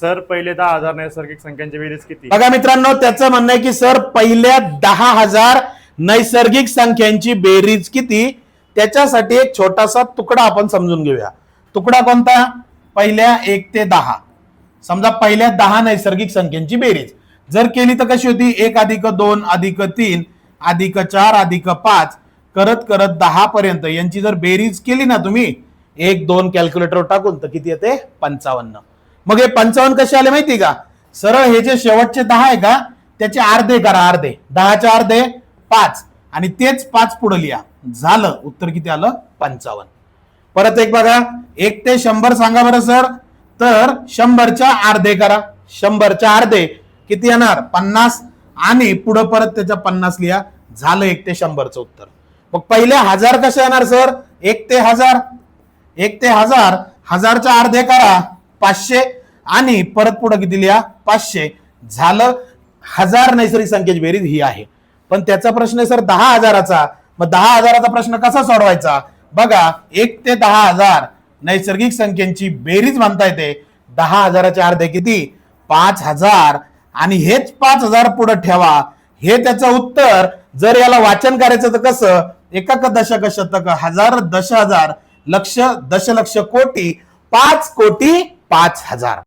Sir पहिले दहा हजार नैसर्गिक संख्यांची बेरीज किती? बघा मित्रांनो त्याचं म्हणणं आहे की सर पहिल्या दहा हजार नैसर्गिक संख्यांची बेरीज किती? त्याच्यासाठी एक छोटासा तुकडा आपण समजून घेऊया. तुकडा कोणता? पहिल्या एक ते दहा. समजा पहिल्या दहा नैसर्गिक संख्यांची बेरीज. जर केली तर कशी होती? एक अधिक दोन अधिक तीन अधिक चार अधिक पाच करत करत दहा पर्यंत. यांची जर बेरीज केली ना तुम्ही एक दोन कॅल्क्युलेटर टाकून तर किती येते? पंचावन्न. मग हे पंचावन्न कसे आले माहिती का? सरळ हे जे शेवटचे दहा आहे का त्याचे अर्धे करा अर्धे. दहाचे अर्धे पाच. आणि तेच पाच पुढे लिहा. झालं. उत्तर किती आलं? पंचावन्न. परत एक बघा. एक ते शंभर सांगा बरं सर. तर शंभरच्या अर्धे करा. शंभरच्या अर्धे. किती येणार? पन्नास. आणि पुढं परत त्याच्या पन्नास लिहा. झालं एक ते शंभरचं उत्तर. मग पहिले हजार कसे येणार सर? एक ते हजार. एक ते हजार. हजारच्या अर्धे करा. पाचशे. आणि परत पुढे किती लिहा? पाचशे. झालं हजार नैसर्गिक संख्येची बेरीज ही आहे. पण त्याचा प्रश्न आहे सर दहा हजाराचा. मग दहा हजाराचा प्रश्न कसा सोडवायचा? बघा एक ते दहा हजार नैसर्गिक संख्येची बेरीज म्हणता येते. दहा हजाराचे अर्धे किती? पाच हजार. आणि हेच पाच हजार पुढे ठेवा. हे त्याचं उत्तर जर याला वाचन करायचं तर कसं? एकक दशक शतक हजार दश हजार लक्ष दशलक्ष कोटी पाच कोटी पाच हजार.